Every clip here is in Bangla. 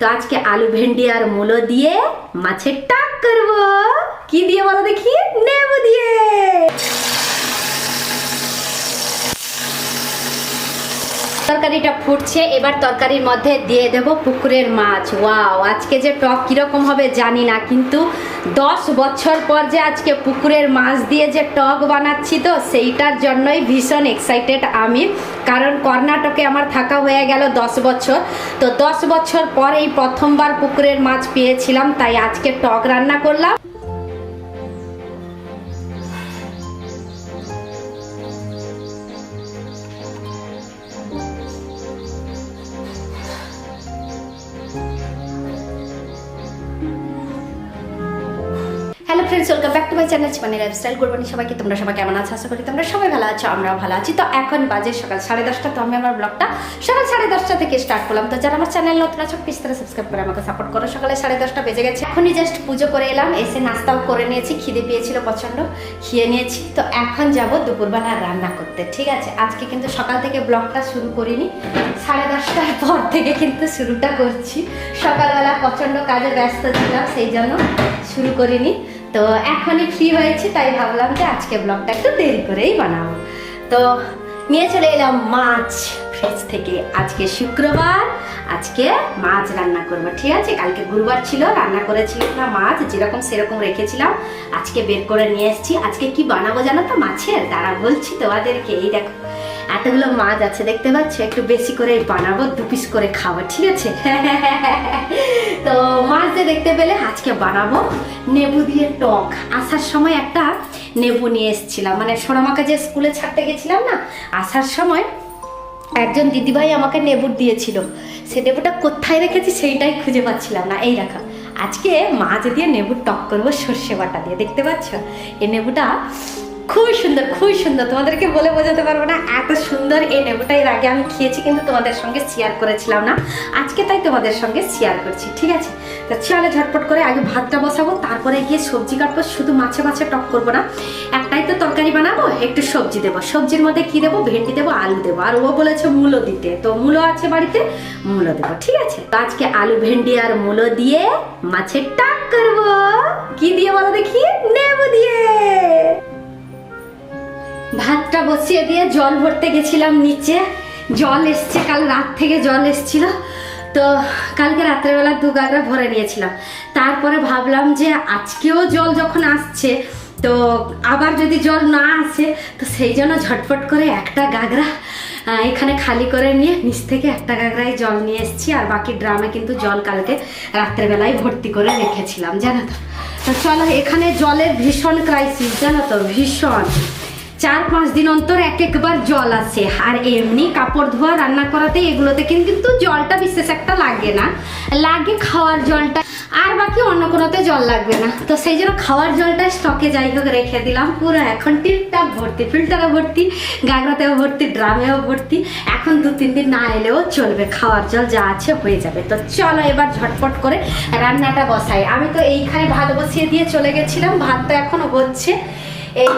তো আজকে আলু ভেন্ডি আর মূলো দিয়ে মাছের টাক করব কি দিয়ে বলো দেখি নেবু দিয়ে তরকারিটা ফুটছে, এবার তরকারির মধ্যে দিয়ে দেব পুকুরের মাছ। ওয়াও, আজকে যে টক কীরকম হবে জানি না, কিন্তু দশ বছর পর যে আজকে পুকুরের মাছ দিয়ে যে টক বানাচ্ছি তো, সেইটার জন্যই ভীষণ এক্সাইটেড আমি। কারণ কর্ণাটকে আমার থাকা হয়ে গেল দশ বছর। তো দশ বছর পর এই প্রথমবার পুকুরের মাছ পেয়েছিলাম, তাই আজকে টক রান্না করলাম। Friends welcome back to my channel চিপানি lifestyle গুরবানি সবাইকে, তোমরা সবাই কেমন আছো? আশা করি তোমরা সবাই ভালো আছো, আমরাও ভালো আছি। তো এখন বাজে সকাল সাড়ে দশটা, তো আমি আমার ব্লগটা সকাল সাড়ে দশটা থেকে স্টার্ট করলাম। তো যারা আমার চ্যানেল নতুন আছো প্লিজ তারা সাবস্ক্রাইব করে আমাকে সাপোর্ট করো। সকালে সাড়ে দশটা বেজে গেছে, এখনই জাস্ট পুজো করে এলাম, এসে নাস্তাও করে নিয়েছি, খিদে পেয়েছিল প্রচণ্ড, খেয়ে নিয়েছি। তো এখন যাব দুপুরবেলা রান্না করতে, ঠিক আছে? আজকে কিন্তু সকাল থেকে ব্লগটা শুরু করিনি, সাড়ে দশটার পর থেকে কিন্তু শুরুটা করছি। সকালবেলা প্রচণ্ড কাজে ব্যস্ত ছিলাম, সেই জন্য শুরু করিনি। তো এখনই ফ্রি হয়েছি, তাই ভাবলাম যে আজকে ব্লগটা একটু দেরি করেই বানাবো। তো নিয়ে চলে এলাম মাছ ফ্রেশ থেকে। আজকে শুক্রবার, আজকে মাছ রান্না করব, ঠিক আছে? কালকে গুরুবার ছিল, রান্না করেছিলাম না মাছ, যেরকম সেরকম রেখেছিলাম। আজকে বের করে নিয়ে এসেছি। আজকে কি বানাবো জানো তো? মাছের। দাঁড়া, বলছি তোমাদেরকে। এই দেখো এতগুলো মাছ আছে, দেখতে পাচ্ছ? একটু বেশি করে বানাবো, দু পিস করে খাব, ঠিক আছে? তো মাছ দিয়ে দেখতে পেলে আজকে বানাবো নেবু দিয়ে টক। আসার সময় একটা নেবু নিয়ে এসেছিলাম। মানে সোনামাকে যে স্কুলে ছাড়তে গেছিলাম না, আসার সময় একজন দিদিভাই আমাকে নেবুর দিয়েছিল। সে নেবুটা কোথায় রেখেছি সেইটাই খুঁজে পাচ্ছিলাম না। এই রাখা, আজকে মাছ দিয়ে নেবুর টক করব সর্ষে বাটা দিয়ে, দেখতে পাচ্ছ? এই নেবুটা খুবই সুন্দর খুবই সুন্দর। তোমাদেরকে বলে বোঝাতে পারব না, এত সুন্দর এই নেবুটা এর আগে আমি খেয়েছি, কিন্তু তোমাদের সঙ্গে শেয়ার করেছিলাম না। আজকে তাই তোমাদের সঙ্গে শেয়ার করছি, ঠিক আছে? তো চলে ঝটপট করে আগে ভাতটা বসাবো, তারপরে গিয়ে সবজি কাটবো, শুধু মাছে মাছে টক করব না। একটাই তো তরকারি বানাবো, একটু সবজি দেবো। সবজির মধ্যে কি দেবো? ভেন্ডি দেবো, আলু দেবো। আর ও বলেছে মূলো দিতে। তো মূলো আছে বাড়িতে? মূলো দেবো, ঠিক আছে? তো আজকে আলু, ভেন্ডি আর মূলো দিয়ে মাছের টাক করব। কি দিয়ে বলো দেখি? নেব দিয়ে। ভাতটা বসিয়ে দিয়ে জল ভরতে গেছিলাম নিচে। জল এসছে, কাল রাত থেকে জল এসছিল। তো কালকে রাত্রেবেলা দু গাগরা ভরে নিয়েছিলাম। তারপরে ভাবলাম যে আজকেও জল যখন আসছে, তো আবার যদি জল না আসে, তো সেই জন্য ঝটপট করে একটা গাগরা এখানে খালি করে নিয়ে নিচ থেকে একটা গাগরায় জল নিয়ে এসেছি। আর বাকি ড্রামে কিন্তু জল কালকে রাত্রেবেলায় ভর্তি করে রেখেছিলাম, জানো তো। চলো, এখানে জলের ভীষণ ক্রাইসিস জানো তো, ভীষণ। চার পাঁচ দিন অন্তর এক একবার জল আসে আর এমনি কাপড় ধোয়া, রান্না করাতে এগুলোতে কিন্তু জলটা বিশেষ একটা লাগে না। লাগে খাওয়ার জলটা, আর বাকি অন্য কোনোতে জল লাগবে না। তো সেই জন্য খাওয়ার জলটা স্টকে যাই হোক রেখে দিলাম। পুরো এখন টিপটাপ ভর্তি ফিল্টারে ভর্তি, গাগরাতেও ভর্তি ড্রামেও ভর্তি। এখন দু, তিন দিন না এলেও চলবে। খাওয়ার জল যা আছে হয়ে যাবে। তো চলো এবার ঝটপট করে রান্নাটা বসাই। আমি তো এইখানে ভাত বসিয়ে দিয়ে চলে গেছিলাম। ভাত তো এখনও হচ্ছে। এই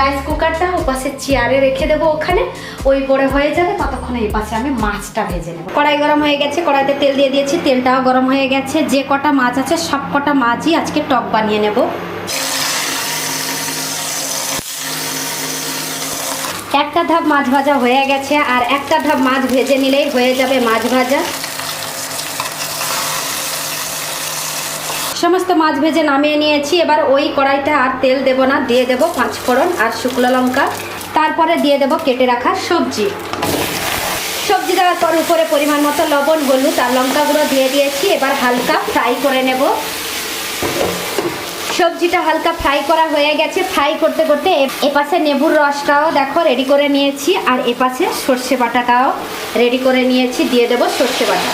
রাইস কুকারটা ও পাশে চেয়ারে রেখে দেবো ওখানে। ওই পরে হয়ে যাবে ততক্ষণ এই পাশে আমি মাছটা ভেজে নেব। কড়াই গরম হয়ে গেছে, কড়াইতে তেল দিয়ে দিয়েছি, তেলটাও গরম হয়ে গেছে। যে কটা মাছ আছে, সব কটা মাছই আজকে টক বানিয়ে নেব। একটা ধাপ মাছ ভাজা হয়ে গেছে, আর একটা ধাপ মাছ ভেজে নিলেই হয়ে যাবে মাছ ভাজা। সমস্ত মাছ ভেজে নামিয়ে নিয়েছি। এবার ওই কড়াইতে আর তেল দেব না, দিয়ে দেব পাঁচ ফোড়ন আর শুকনো লঙ্কা। তারপরে দিয়ে দেব কেটে রাখা সবজি। সবজি দেওয়ার পর উপরে পরিমাণ মতো লবণ, হলুদ আর লঙ্কা গুঁড়ো দিয়ে দিয়েছি। এবার হালকা ফ্রাই করে নেব। সবজিটা হালকা ফ্রাই করা হয়ে গেছে। ফ্রাই করতে করতে এপাশে নেবুর রসটাও দেখো রেডি করে নিয়েছি। আর এপাশে সর্ষে বাটাটাও রেডি করে নিয়েছি। দিয়ে দেব সর্ষে বাটা।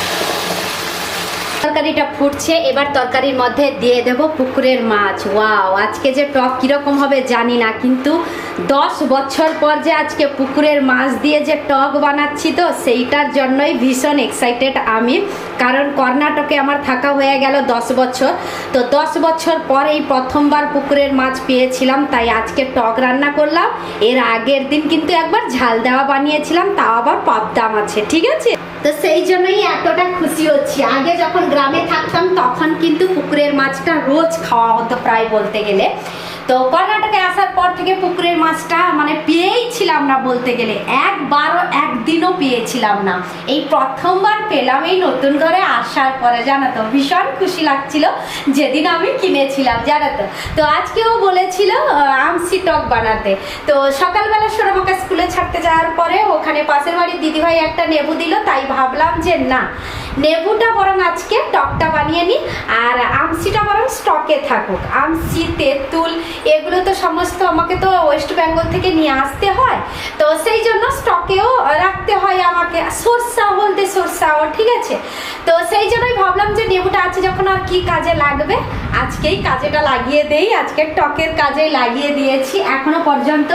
তরকারিটা ফুটছে, এবার তরকারির মধ্যে দিয়ে দেব পুকুরের মাছ। ওয়াও, আজকে যে টক কীরকম হবে জানি না, কিন্তু দশ বছর পর যে আজকে পুকুরের মাছ দিয়ে যে টক বানাচ্ছি তো, সেইটার জন্যই ভীষণ এক্সাইটেড আমি। কারণ কর্ণাটকে আমার থাকা হয়ে গেল দশ বছর। তো দশ বছর পর এই প্রথমবার পুকুরের মাছ পেয়েছিলাম, তাই আজকে টক রান্না করলাম। এর আগের দিন কিন্তু একবার ঝাল দেওয়া বানিয়েছিলাম, তাও আবার পাবদা মাছে ঠিক আছে? তো সেই জন্যই এতটা খুশি হচ্ছি। আগে যখন গ্রামে থাকতাম, তখন কিন্তু পুকুরের মাছটা রোজ খাওয়া হতো প্রায় বলতে গেলে। তো কর্ণাটকে আসার পর থেকে পুকুরের মাছটা মানে পেয়েই ছিলাম না বলতে গেলে। একবারও একদিনও পেয়েছিলাম না। এই প্রথমবার পেলাম এই নতুন ঘরে আসার পরে, জানো তো, ভীষণ খুশি লাগছিল যেদিন আমি কিনেছিলাম, জানো তো। তো আজকেও বলেছিল আমসি টক বানাতে। তো সকালবেলা সোনামাকে স্কুলে ছাড়তে যাওয়ার পরে ওখানে পাশের বাড়ির দিদিভাই একটা নেবু দিল, তাই ভাবলাম যে না, নেবুটা বরং আজকে টকটা বানিয়ে নিই, আর আমসিটা স্টকে থাকুক। আমসি তেঁতুল এগুলো তো সমস্ত আমাকে তো ওয়েস্ট বেঙ্গল থেকে নিয়ে আসতে হয়। তো সেই জন্য স্টকেও রাখতে হয় আমাকে। সরষা বলতে সরষাও ঠিক আছে? তো সেই জন্যই ভাবলাম যে নেবুটা আছে যখন আর কি কাজে লাগবে, আজকেই কাজেটা লাগিয়ে দেই। আজকে টকের কাজে লাগিয়ে দিয়েছি। এখনও পর্যন্ত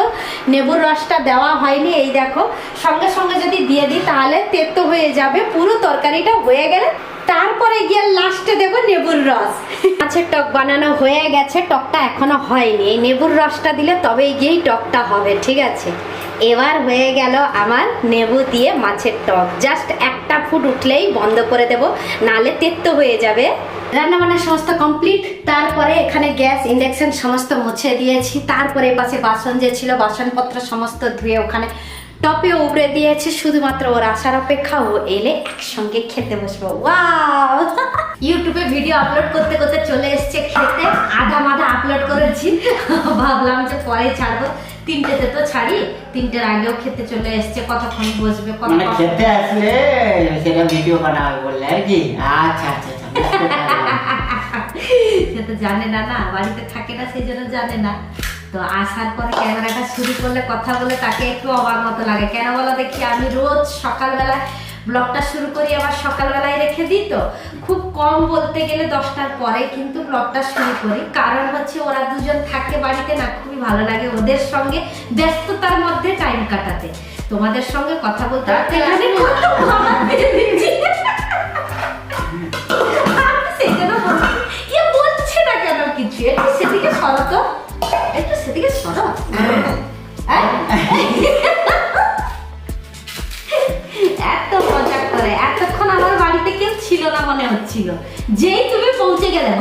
নেবুর রসটা দেওয়া হয়নি, এই দেখো। সঙ্গে সঙ্গে যদি দিয়ে দিই, তাহলে তেতো হয়ে যাবে। পুরো তরকারিটা হয়ে গেলে তারপরে গিয়ে লাস্টে দেবো নেবুর রস। মাছের টক বানানো হয়ে গেছে, টকটা এখনও হয়নি। এই নেবুর রসটা দিলে তবেই গিয়েই টকটা হবে, ঠিক আছে? এবার হয়ে গেল আমার নেবু দিয়ে মাছের টক। জাস্ট একটা ফুট উঠলেই বন্ধ করে দেব, নালে তেত্ত হয়ে যাবে। রান্না বান্না সমস্ত কমপ্লিট। তারপরে এখানে গ্যাস, ইন্ডাকশন সমস্ত মুছে দিয়েছি। তারপরে পাশে বাসন যে ছিল, বাসনপত্র সমস্ত ধুয়ে ওখানে টপে উপরে দিয়েছি শুধুমাত্র ওর আসার অপেক্ষা। ও এলে একসঙ্গে খেতে বসবো। ওয়াও! ইউটিউবে ভিডিও আপলোড করতে করতে চলে এসছে খেতে। আধা মাধা আপলোড করেছি। ভাবলাম যে পরে ছাড়বো। তিনটেতে তো ছাড়ি। তিনটের আগেও খেতে চলে এসছে। কতক্ষণ বসবে মানে খেতে আসলে সেটা ভিডিও বানাবে বললে আর কি? আচ্ছা আচ্ছা আচ্ছা। সে তো জানে না না বাড়িতে থাকে না সেই জন্য জানে না। তো আসার পরে ক্যামেরাটা শুরু করলে কথা বলে তাকে একটু অবাক মতো লাগে। কেন বলো দেখি আমি রোজ সকালবেলা ব্লগটা শুরু করি আবার সকালবেলায় রেখে দিই তো। খুব কম বলতে গেলে দশটার পরে কিন্তু ব্লগটা শুরু করি। কারণ হচ্ছে ওরা দুজন থাকে বাড়িতে না খুবই ভালো লাগে ওদের সঙ্গে ব্যস্ততার মধ্যে টাইম কাটাতে। তোমাদের সঙ্গে কথা বলতে বলতে এখানে কত ভালো দিচ্ছি আমি সেই জন্য বলছি, না কেন কিছু? একটু সেদিকে সরো তো। একটু সেদিকে সরো। হ্যাঁ? এত মজা করে এতক্ষণ আমার বাড়িতে কেউ ছিল না মনে হচ্ছিল। যেই তুমি পৌঁছে গেলে।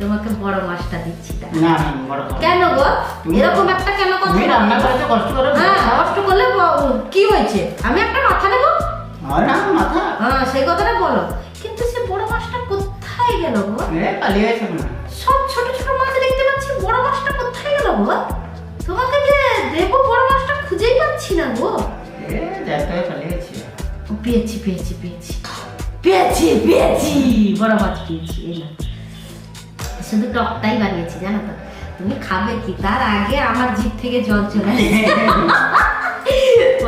তোমাকে বড় মাছটা দিচ্ছি না না বড় কেন গো? এরকম একটা কেন কথা তুমি রান্না করেছ কষ্ট করে হ্যাঁ কষ্ট করলে কি হয়েছে? আমি একটা মাথা নেব? না মাথা। হ্যাঁ সেই কথাটা বলো। গেল গো? এ পালিয়ে গেছে না সব ছোট ছোট মাছ দেখতে পাচ্ছি বড় মাছটা কোথায় গেল গো? তোমাকে যে দেবো বড় মাছটা খুঁজেই পাচ্ছি না গো। এ যাইতে পালিয়ে গেছে। পেয়েছি পেয়েছি পেয়েছি। পেয়েছি পেয়েছি! বড় মাছ পেয়েছি এই না। শুধু টকটাই বানিয়েছি জানো তো। তুমি খাবে কি? তার আগে আমার জিভ থেকে জল চলে আসছে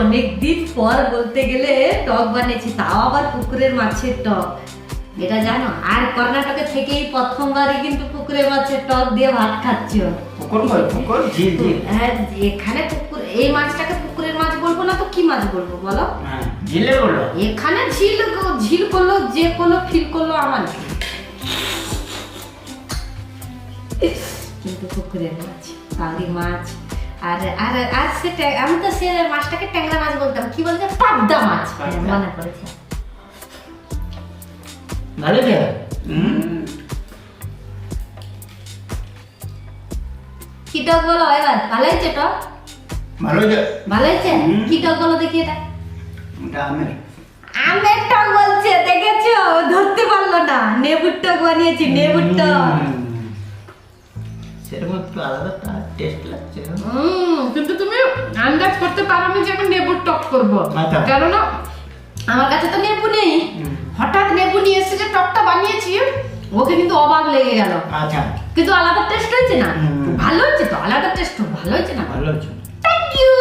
অনেক দিন পর বলতে গেলে টক বানিয়েছি তাও আবার পুকুরের মাছের টক। এটা জানো? আর কর্ণাটকে থেকেই প্রথমবারই কিন্তু পুকুরে মাছের টক দিয়ে ভাত খাচ্ছ পুকুর পুকুর? ঝিল ঝিল। হ্যাঁ এখানে পুকুর এই মাছটাকে পুকুরের মাছ বলব না তো কি মাছ বলব বলো? হ্যাঁ ঝিলে বলল এখানে ঝিল ঝিল করল যে করল ফিল করল আমার। কিন্তু পুকুরের মাছ পাউরি মাছ আর আর আর সে আমি তো সে মাছটাকে ট্যাংরা মাছ বলতাম। কি বলতে পাবদা মাছ। হ্যাঁ, পড়েছে ভালো যে হুম কি টক বলো এবার? ভালো হয়েছে টক ভালো যে ভালো হয়েছে? কি টক বলো দেখি এটা। ওটা আমের। আমের টক বলছে দেখেছ? ধরতে পারল না। নেবুর টক বানিয়েছি নেবুর টক। সেরকম একটু আলাদা টেস্ট লাগছে। হুম, কিন্তু তুমি আন্দাজ করতে পারো না যে আমি নেবুর টক করব। আচ্ছা। কেননা আমার কাছে তো নেবু নেই। হঠাৎ লেবু নিয়ে এসে যে টকটা বানিয়েছি ওকে কিন্তু অবাক লেগে গেল। আচ্ছা। কিন্তু আলাদা টেস্ট হয়েছে না? ভালো হচ্ছে তো? আলাদা টেস্ট ভালো হয়েছে না? ভালো হচ্ছে থ্যাংক ইউ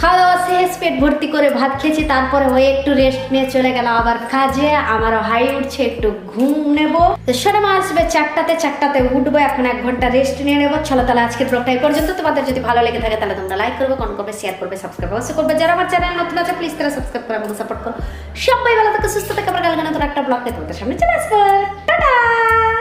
খাওয়া দাওয়া শেষ, পেট ভর্তি করে ভাত খেয়েছি, তারপরে ওই একটু রেস্ট নিয়ে চলে গেল আবার কাজে, আমারও হাই উঠছে, একটু ঘুম নেব। সোনামা আসবে চারটাতে চারটাতে উঠবো, এখন এক ঘণ্টা রেস্ট নিয়ে নেব। চলো তাহলে আজকের ব্লগটা এই পর্যন্ত। তোমাদের যদি ভালো লেগে থাকে তাহলে তোমরা লাইক করবে কমেন্ট করবে শেয়ার করবে সাবস্ক্রাইব অবশ্যই করবে। যারা আমার চ্যানেল নতুন আছে প্লিজ তারা সাবস্ক্রাইব করে আমাকে সাপোর্ট করো। সবাই ভালো থেকে, সুস্থ থেকে। আবার গালগানা তোর একটা ব্লগ তোমাদের সামনে চলে আসব। টাটা!